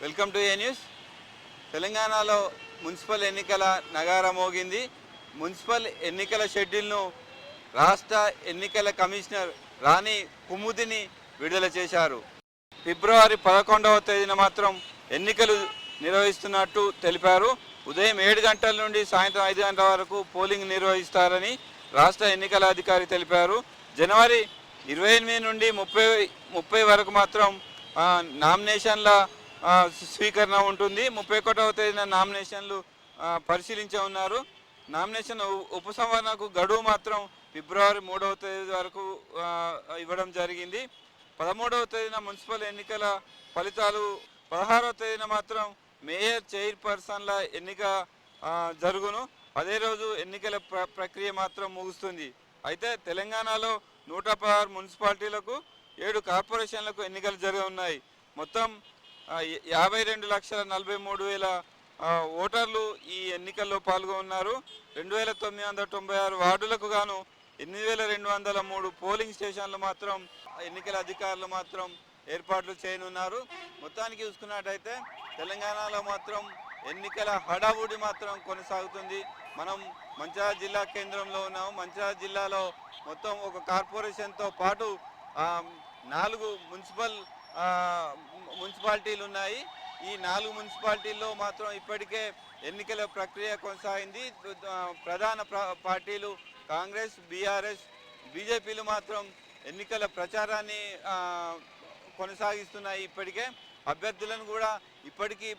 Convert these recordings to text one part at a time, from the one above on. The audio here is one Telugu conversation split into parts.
Welcome to A news. తెలంగాణలో మున్సిపల్ ఎన్నికల నగారం మోగింది. మున్సిపల్ ఎన్నికల షెడ్యూల్ను రాష్ట్ర ఎన్నికల కమిషనర్ రాణి కుముదిని విడుదల చేశారు. ఫిబ్రవరి పదకొండవ తేదీన మాత్రం ఎన్నికలు నిర్వహిస్తున్నట్టు తెలిపారు. ఉదయం ఏడు గంటల నుండి సాయంత్రం ఐదు గంటల వరకు పోలింగ్ నిర్వహిస్తారని రాష్ట్ర ఎన్నికల అధికారి తెలిపారు. జనవరి ఇరవై ఎనిమిది నుండి ముప్పై ముప్పై వరకు మాత్రం నామినేషన్ల స్వీకరణ ఉంటుంది. ముప్పై ఒకటవ తేదీన నామినేషన్లు పరిశీలించే ఉన్నారు. నామినేషన్ ఉపసంహరణకు గడువు మాత్రం ఫిబ్రవరి మూడవ తేదీ వరకు ఇవ్వడం జరిగింది. పదమూడవ తేదీన మున్సిపల్ ఎన్నికల ఫలితాలు పదహారవ తేదీన మాత్రం మేయర్ చైర్పర్సన్ల ఎన్నిక జరుగును. అదే రోజు ఎన్నికల ప్ర ప్రక్రియ మాత్రం ముగుస్తుంది. అయితే తెలంగాణలో నూట పదహారు మున్సిపాలిటీలకు ఏడు కార్పొరేషన్లకు ఎన్నికలు జరగనున్నాయి. మొత్తం యాభై రెండు లక్షల నలభై మూడు వేల ఓటర్లు ఈ ఎన్నికల్లో పాల్గొన్నారు. రెండు వేల తొమ్మిది వందల తొంభై ఆరు వార్డులకు గాను ఎనిమిది వేల రెండు వందల మూడు పోలింగ్ స్టేషన్లు మాత్రం ఎన్నికల అధికారులు మాత్రం ఏర్పాట్లు చేయనున్నారు. మొత్తానికి చూసుకున్నట్టయితే తెలంగాణలో మాత్రం ఎన్నికల హడావుడి మాత్రం కొనసాగుతుంది. మనం మంచిర్యాల జిల్లా కేంద్రంలో ఉన్నాము. మంచిర్యాల జిల్లాలో మొత్తం ఒక కార్పొరేషన్తో పాటు నాలుగు మున్సిపల్ మున్సిపాలిటీలు ఉన్నాయి. ఈ నాలుగు మున్సిపాలిటీల్లో మాత్రం ఇప్పటికే ఎన్నికల ప్రక్రియ కొనసాగింది. ప్రధాన పార్టీలు కాంగ్రెస్ బీఆర్ఎస్ బీజేపీలు మాత్రం ఎన్నికల ప్రచారాన్ని కొనసాగిస్తున్నాయి ఇప్పటికే. అభ్యర్థులను కూడా ఇప్పటికీ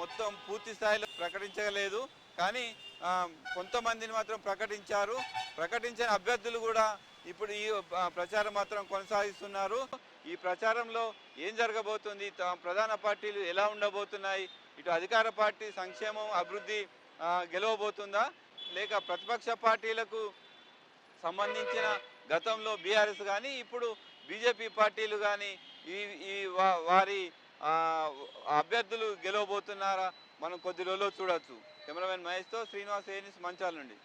మొత్తం పూర్తి స్థాయిలో ప్రకటించలేదు. కానీ కొంతమందిని మాత్రం ప్రకటించారు. ప్రకటించిన అభ్యర్థులు కూడా ఇప్పుడు ఈ ప్రచారం మాత్రం కొనసాగిస్తున్నారు. ఈ ప్రచారంలో ఏం జరగబోతుంది? ప్రధాన పార్టీలు ఎలా ఉండబోతున్నాయి? ఇటు అధికార పార్టీ సంక్షేమం అభివృద్ధి గెలవబోతుందా? లేక ప్రతిపక్ష పార్టీలకు సంబంధించిన గతంలో బీఆర్ఎస్ కానీ ఇప్పుడు బీజేపీ పార్టీలు కానీ ఈ ఈ వారి అభ్యర్థులు గెలవబోతున్నారా? మనం కొద్ది రోజుల్లో చూడొచ్చు. కెమెరామెన్ మహేష్తో శ్రీనివాస్ ఏనిస్ మంచాల నుండి.